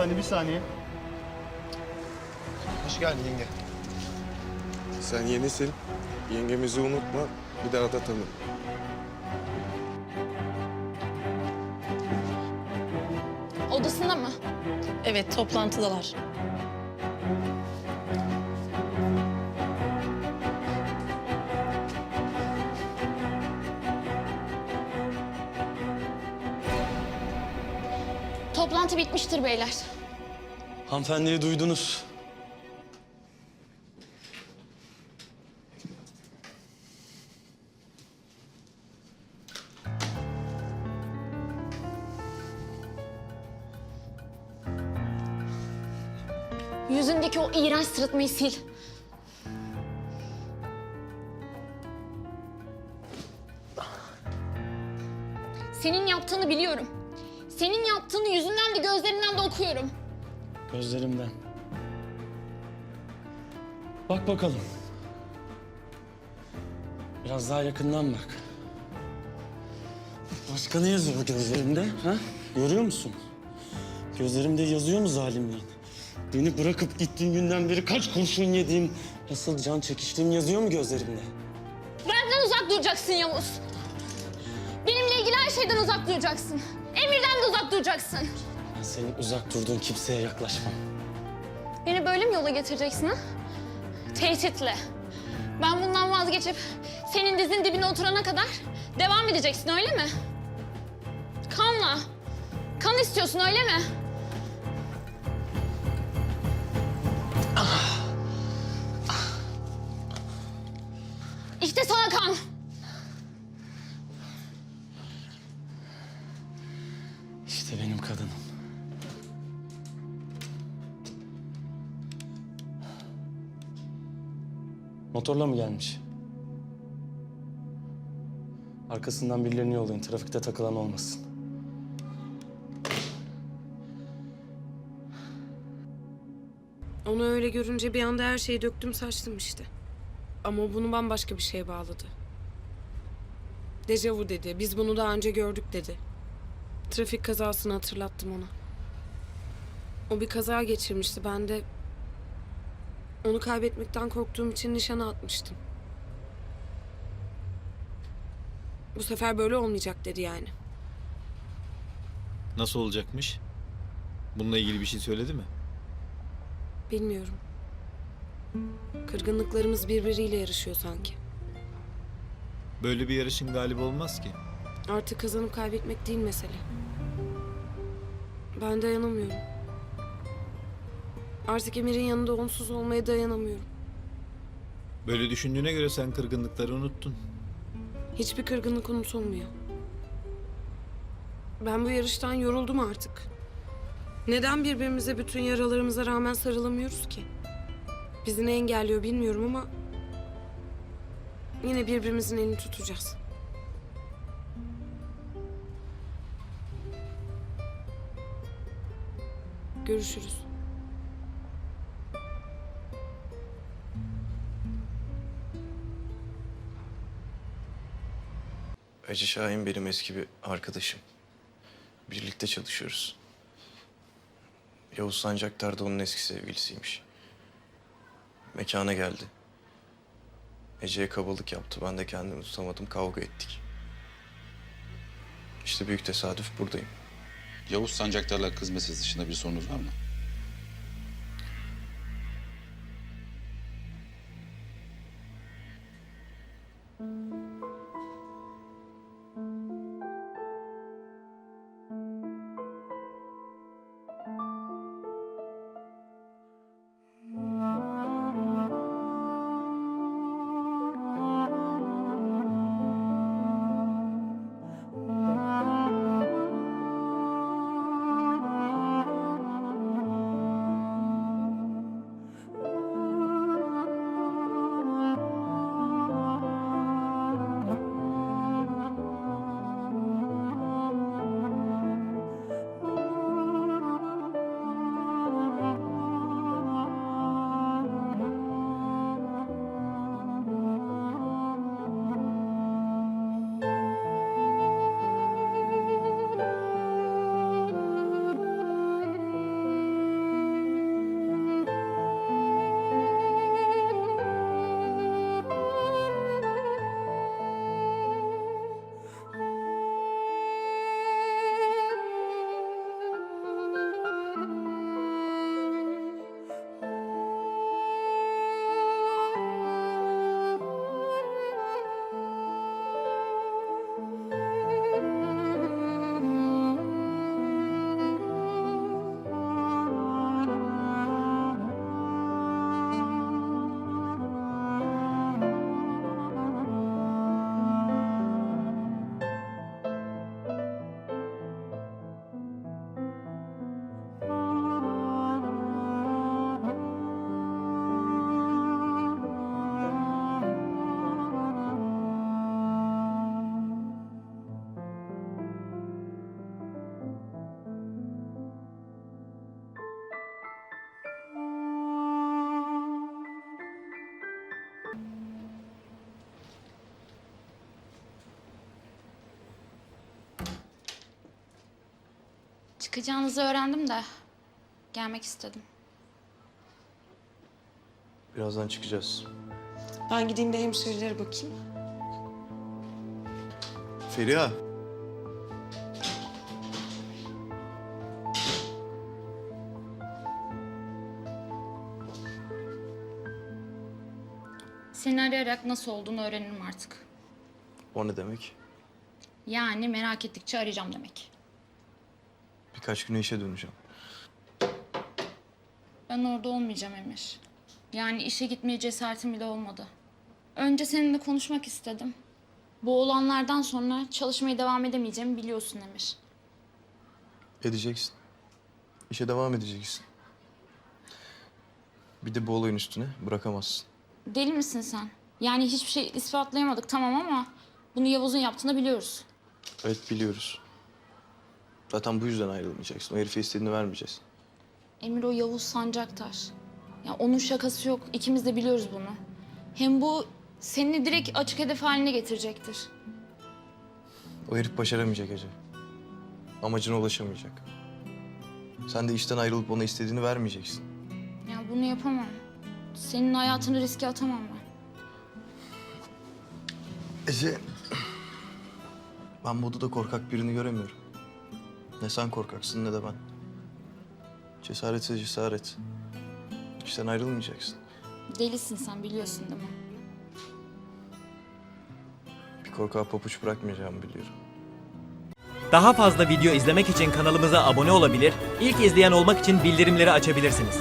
Hanımefendi bir saniye. Hoş geldin yenge. Sen yenisin. Yengemizi unutma. Bir daha da tanı. Odasında mı? Evet, toplantıdalar. Toplantı bitmiştir beyler. Hanımefendiyi duydunuz. Yüzündeki o iğrenç sırıtmayı sil. Senin yaptığını biliyorum. Senin yaptığını yüzünden de gözlerinden de okuyorum. Gözlerimden. Bak bakalım. Biraz daha yakından bak. Başka ne yazıyor gözlerimde? Ha? Görüyor musun? Gözlerimde yazıyor mu zalimliğin? Beni bırakıp gittiğin günden beri kaç kurşun yediğim, nasıl can çekiştiğim yazıyor mu gözlerimde? Benden uzak duracaksın Yavuz. Benimle ilgili her şeyden uzak duracaksın. Emirden de uzak duracaksın. Ben senin uzak durduğun kimseye yaklaşmam. Beni böyle mi yola getireceksin ha? Tehditle. Ben bundan vazgeçip senin dizin dibine oturana kadar devam edeceksin öyle mi? Kanla. Kan istiyorsun öyle mi? İşte sana kan. Motorla mı gelmiş? Arkasından birilerini yollayın. Trafikte takılan olmasın. Onu öyle görünce bir anda her şeyi döktüm saçtım işte. Ama bunu bambaşka bir şeye bağladı. Dejavu dedi. Biz bunu daha önce gördük dedi. Trafik kazasını hatırlattım ona. O bir kaza geçirmişti. Ben de onu kaybetmekten korktuğum için nişana atmıştım. Bu sefer böyle olmayacak dedi yani. Nasıl olacakmış? Bununla ilgili bir şey söyledi mi? Bilmiyorum. Kırgınlıklarımız birbiriyle yarışıyor sanki. Böyle bir yarışın galibi olmaz ki. Artık kazanıp kaybetmek değil mesele. Ben dayanamıyorum. Artık Emir'in yanında onsuz olmaya dayanamıyorum. Böyle düşündüğüne göre sen kırgınlıkları unuttun. Hiçbir kırgınlık unutulmuyor. Ben bu yarıştan yoruldum artık. Neden birbirimize bütün yaralarımıza rağmen sarılamıyoruz ki? Bizi ne engelliyor bilmiyorum ama... Yine birbirimizin elini tutacağız. Görüşürüz. Hacı Şahin benim eski bir arkadaşım. Birlikte çalışıyoruz. Yavuz Sancaktar da onun eski sevgilisiymiş. Mekana geldi. Ece'ye kabalık yaptı. Ben de kendimi tutamadım. Kavga ettik. İşte büyük tesadüf buradayım. Yavuz Sancaktar'la kız meselesi dışında bir sorunuz var mı? Çıkacağınızı öğrendim de gelmek istedim. Birazdan çıkacağız. Ben gideyim de hemşirelere bakayım. Feriha. Seni arayarak nasıl olduğunu öğrenirim artık. O ne demek? Yani merak ettikçe arayacağım demek. Birkaç güne işe döneceğim. Ben orada olmayacağım Emir. Yani işe gitmeye cesaretim bile olmadı. Önce seninle konuşmak istedim. Bu olanlardan sonra çalışmaya devam edemeyeceğimi biliyorsun Emir. Edeceksin. İşe devam edeceksin. Bir de bu olayın üstüne bırakamazsın. Deli misin sen? Yani hiçbir şey ispatlayamadık tamam ama bunu Yavuz'un yaptığını biliyoruz. Evet biliyoruz. Zaten bu yüzden ayrılmayacaksın. O herife istediğini vermeyeceğiz. Emir o Yavuz Sancaktar. Ya onun şakası yok. İkimiz de biliyoruz bunu. Hem bu seni direkt açık hedef haline getirecektir. O herif başaramayacak Ece. Amacına ulaşamayacak. Sen de işten ayrılıp ona istediğini vermeyeceksin. Ya bunu yapamam. Senin hayatını riske atamam ben. Ece... Ben bu odada korkak birini göremiyorum. Ne sen korkaksın ne de ben. Cesaretse cesaret. İşten ayrılmayacaksın. Delisin sen biliyorsun değil mi? Bir korkağa papuç bırakmayacağımı biliyorum. Daha fazla video izlemek için kanalımıza abone olabilir, ilk izleyen olmak için bildirimleri açabilirsiniz.